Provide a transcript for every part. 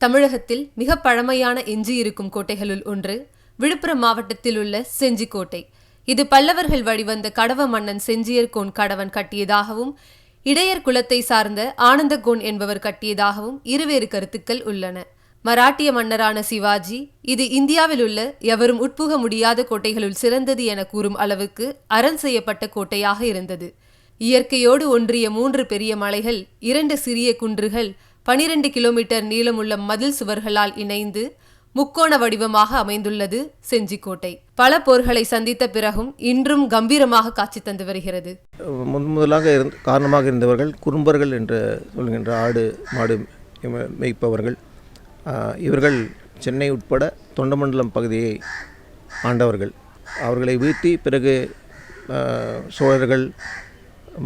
தமிழகத்தில் மிக பழமையான எஞ்சியிருக்கும் கோட்டைகளுள் ஒன்று விழுப்புரம் மாவட்டத்தில் உள்ள செஞ்சிக்கோட்டை. இது பல்லவர்கள் வழிவந்த கடவ மன்னன் செஞ்சியர்கோன் கடவன் கட்டியதாகவும் இடையர் குலத்தை சார்ந்த ஆனந்தகோன் என்பவர் கட்டியதாகவும் இருவேறு கருத்துக்கள் உள்ளன. மராட்டிய மன்னரான சிவாஜி இது இந்தியாவில் உள்ள எவரும் உட்புக முடியாத கோட்டைகளுள் சிறந்தது என கூறும் அளவுக்கு அரண் செய்யப்பட்ட கோட்டையாக இருந்தது. இயற்கையோடு ஒன்றிய மூன்று பெரிய மலைகள் இரண்டு சிறிய குன்றுகள் பனிரெண்டு கிலோமீட்டர் நீளமுள்ள மதில் சுவர்களால் இணைந்து முக்கோண வடிவமாக அமைந்துள்ளது செஞ்சிக்கோட்டை. பல போர்களை சந்தித்த பிறகும் இன்றும் கம்பீரமாக காட்சி தந்து வருகிறது. முதன் முதலாக இருந்த காரணமாக இருந்தவர்கள் குறும்பர்கள் என்று சொல்கின்ற ஆடு மாடு மேய்ப்பவர்கள். இவர்கள் சென்னை உட்பட தொண்டமண்டலம் பகுதியை ஆண்டவர்கள். அவர்களை வீழ்த்தி பிறகு சோழர்கள்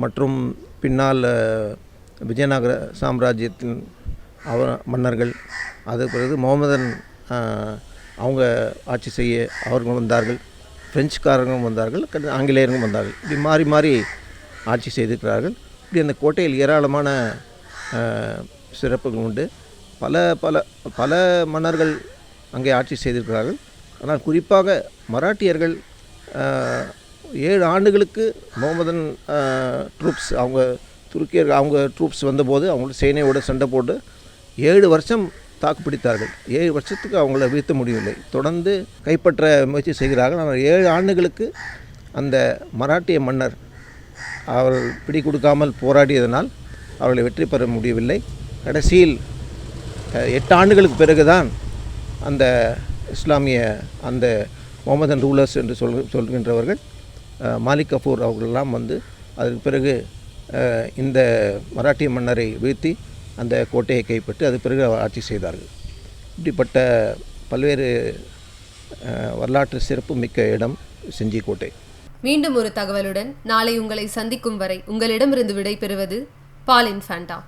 மற்றும் பின்னால் விஜயநகர சாம்ராஜ்யத்தின் அவ மன்னர்கள் அதுக்கு பிறகு முகமதன் அவங்க ஆட்சி செய்ய அவர்களும் வந்தார்கள். பிரெஞ்சுக்காரங்களும் வந்தார்கள் ஆங்கிலேயர்களும் வந்தார்கள். இப்படி மாறி மாறி ஆட்சி செய்திருக்கிறார்கள். இப்படி அந்த கோட்டையில் ஏராளமான சிறப்புகள் உண்டு. பல பல பல மன்னர்கள் அங்கே ஆட்சி செய்திருக்கிறார்கள். ஆனால் குறிப்பாக மராட்டியர்கள் ஏழு ஆண்டுகளுக்கு முகமதன் ட்ரூப்ஸ் அவங்க துருக்கியர்கள் அவங்க ட்ரூப்ஸ் வந்தபோது அவங்களோட சேனையோட சண்டை போட்டு ஏழு வருஷம் தாக்குப்பிடித்தார்கள் ஏழு வருஷத்துக்கு அவங்கள வீழ்த்த முடியவில்லை. தொடர்ந்து கைப்பற்ற முயற்சி செய்கிறார்கள். ஆனால் ஏழு ஆண்டுகளுக்கு அந்த மராட்டிய மன்னர் அவர் பிடி கொடுக்காமல் போராடியதனால் அவர்களை வெற்றி பெற முடியவில்லை. கடைசியில் எட்டு ஆண்டுகளுக்கு பிறகுதான் அந்த இஸ்லாமிய அந்த முகமதன் ரூலர்ஸ் என்று சொல் சொல்கின்றவர்கள் மாலிக் கஃபூர் அவர்களெல்லாம் வந்து அதற்கு பிறகு இந்த மராட்டிய மன்னரை வீழ்த்தி அந்த கோட்டையை கைப்பற்றி அது பிறகு ஆட்சி செய்தார்கள். இப்படிப்பட்ட பல்வேறு வரலாற்று சிறப்பு மிக்க இடம் செஞ்சிக்கோட்டை மீண்டும் ஒரு தகவலுடன் நாளை உங்களை சந்திக்கும் வரை உங்களிடமிருந்து விடைபெறுவது பாலின் ஃபேண்டா.